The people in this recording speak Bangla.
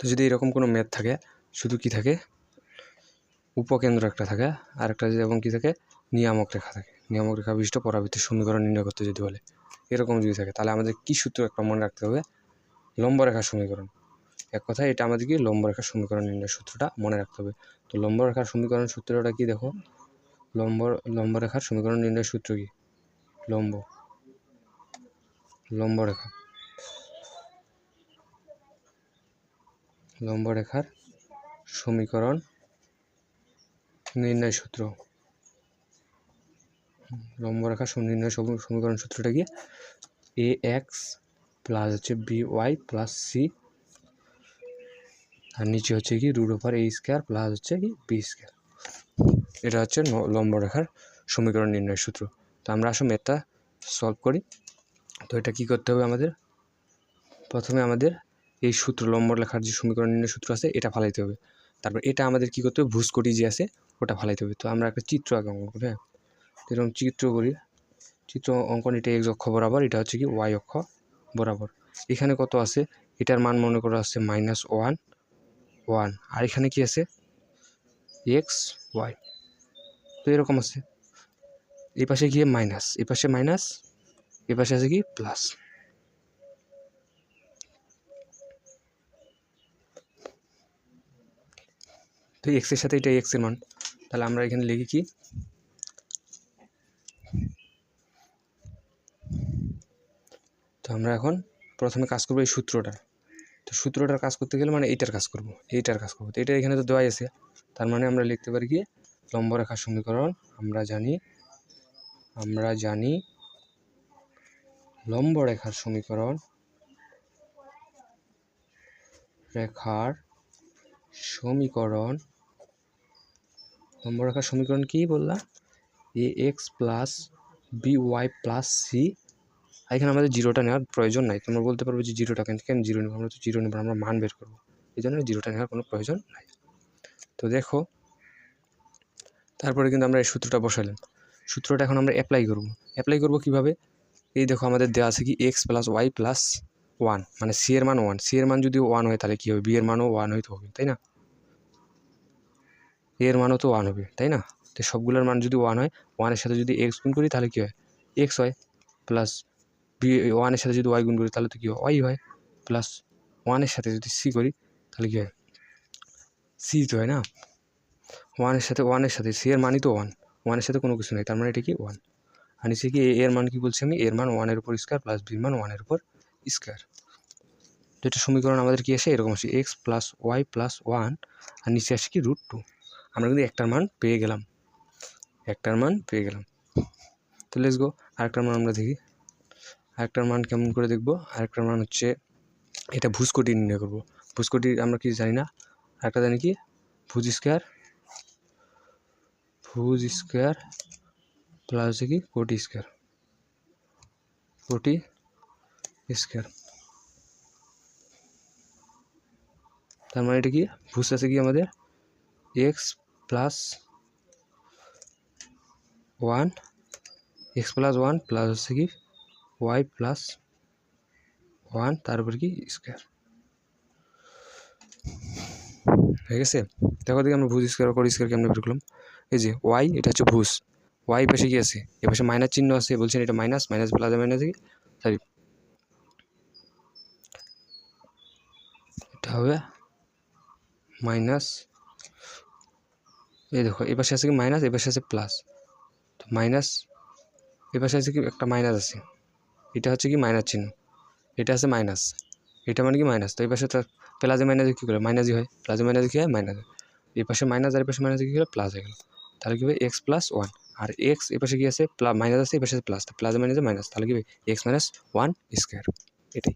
তো যদি এরকম কোনো ম্যাথ থাকে, শুধু কি থাকে? উপকেন্দ্র একটা থাকে আর একটা যেমন কি থাকে? নিয়ামক রেখা থাকে। নিয়ামক রেখা বিশিষ্ট পরাবৃত্তির সমীকরণ নির্ণয় করতে যদি বলে। এরকম যদি থাকে, তাহলে আমাদের কী সূত্র একটা মনে রাখতে হবে? লম্ব রেখার সমীকরণ। এক কথায় এটা আমাদেরকে লম্ব রেখার সমীকরণ নির্ণয় সূত্রটা মনে রাখতে হবে। তো লম্ব রেখার সমীকরণ সূত্রটা কি দেখো? লম্ব লম্ব রেখার সমীকরণ নির্ণয় সূত্র কি? লম্ব। লম্ব রেখা লম্ব রেখার সমীকরণ নির্ণয় সূত্র। লম্ব রেখার সম- নির্ণয় সমীকরণ সূত্রটা কি? এ এক্স প্লাস হচ্ছে বি ওয়াই প্লাস সি আর নিচে হচ্ছে কি root over A square plus হচ্ছে কি বি স্কোয়ার এটা হচ্ছে ন- লম্ব সমীকরণ নির্ণয় সূত্র। তো আমরা আসলে ম্যাথটা সলভ করি। তো এটা কি করতে হবে আমাদের? প্রথমে আমাদের এই সূত্র লম্ব লেখার যে সমীকরণ নির্ণয় সূত্র আছে, এটা ফালাইতে হবে। তারপর এটা আমাদের কি করতে হবে? ভুসকটি যে আছে, ওটা ফালাইতে হবে। তো আমরা একটা চিত্র আগে অঙ্কন করি হ্যাঁ? এরকম চিত্র করি। চিত্র অঙ্কন, এটা এক্স অক্ষ বরাবর, এটা হচ্ছে কি ওয়াই অক্ষ বরাবর। এখানে কত আছে? এটার মান মনে করা আছে মাইনাস ওয়ান ওয়ান আর এখানে কি আছে? এক্স ওয়াই তো এরকম আছে। এই পাশে গিয়ে মাইনাস এই পাশে মাইনাস এ পাশে আছে কি? প্লাস তো এক্সের সাথে এটা এক্সের মান। তাহলে আমরা এখানে লিখি কি? তো আমরা এখন প্রথমে কাজ করব এই সূত্রটা তো সূত্রটার কাজ করতে গেলে মানে এইটার কাজ করব, এইটার কাজ করব। তো এটা এখানে তো দেওয়াই আছে। তার মানে আমরা লিখতে পারি কি? লম্ব রেখার সমীকরণ, আমরা জানি আমরা জানি লম্ব রেখার সমীকরণ রেখার সমীকরণ লম্ব রেখার সমীকরণ কি বললাম? A X plus B Y plus C এখানে আমাদের জিরোটা নেওয়ার প্রয়োজন নাই। তোমরা বলতে পারবে যে জিরোটা কেন কেন জিরো নেব? আমরা তো জিরো নেব আমরা মান বের করব। এই জন্য জিরোটা নেওয়ার কোনো প্রয়োজন নাই। তো দেখো, তারপরে কিন্তু আমরা এই সূত্রটা বসালাম। সূত্রটা এখন আমরা অ্যাপ্লাই করব। অ্যাপ্লাই করব কীভাবে? এই দেখো, আমাদের দেওয়া আছে কি X plus Y plus one মানে সি এর মান ওয়ান সি এর মান যদি ওয়ান হয় তাহলে কী হবে? বি এর মানও ওয়ান হইতে হবে, তাই না? এর মানও তো ওয়ান হবে, তাই না? তো সবগুলোর মান যদি ওয়ান হয় ওয়ানের সাথে যদি এক্স গুণ করি তাহলে কী হয়? এক্স হয় প্লাস বি ওয়ানের সাথে যদি ওয়াই গুণ করি তাহলে তো কী হয়? ওয়াই হয় প্লাস ওয়ানের সাথে যদি সি করি তাহলে কী হয়? সি তো হয় না? ওয়ানের সাথে ওয়ানের সাথে সি এর মানই তো ওয়ান ওয়ানের সাথে কোনো কিছু নেই, তার মানে এটা কি ওয়ান আর নিচে কি এর মান কি বলছি আমি? এর মান ওয়ানের উপর স্কোয়ার প্লাস বির মান ওয়ানের উপর স্কোয়ার যেটা সমীকরণ আমাদের কি আসে? এরকম আসে X plus Y plus one আর নিচে আসে কি রুট টু আমরা কিন্তু একটার মান পেয়ে গেলাম। একটার মান পেয়ে গেলাম। তো লেটস গো আরেকটার মান আমরা দেখি। আরেকটার মান কেমন করে দেখব? আরেকটার মান হচ্ছে, এটা ভুসকটি নির্ণয় করব। ভুসকটি আমরা কি জানি না? আরেকটা জানি কি? ভুজ স্কোয়ার ভুজ স্কোয়ার প্লাস হচ্ছে কি? কোটি স্কোয়ার কোটি স্কোয়ার তার মানে এটা কি? ভুজ আছে কি আমাদের? X plus one X plus one plus হচ্ছে কি? ওয়াই প্লাস ওয়ান তার উপর কি? স্কোয়ার হয়ে গেছে? দেখো দেখি আমরা ভুজ স্কোয়ার করি স্কোয়ার কেমন বের করলাম? এই যে ওয়াই এটা হচ্ছে ভুজ ওয়াই পাশে কি আছে? এ পাশে মাইনাস চিহ্ন আছে, বলছেন এটা মাইনাস মাইনাস প্লাস মাইনাস কি? সরি এটা হবে মাইনাস এই দেখো এ পাশে আছে কি মাইনাস এ পাশে আছে প্লাস তো মাইনাস এ আছে কি একটা মাইনাস আছে। এটা হচ্ছে কি মাইনাস চিহ্ন। এটা আছে মাইনাস এটা মানে কি মাইনাস তো এই পাশে তো প্লাসে মাইনাসে কী করে মাইনাসই হয়। প্লাসে মাইনাসে কী হয়? মাইনাস এই পাশে মাইনাস আর এই পাশে মাইনাসে কী হলো? প্লাস হয়ে গেল। তাহলে কী হবে? এক্স প্লাস ওয়ান আর এক্স এই পাশে কী আছে? প্লাস মাইনাস আছে, এই পাশে প্লাস প্লাসে মাইনাসে মাইনাস তাহলে কী হবে? এক্স মাইনাস ওয়ান স্কোয়ার এটাই।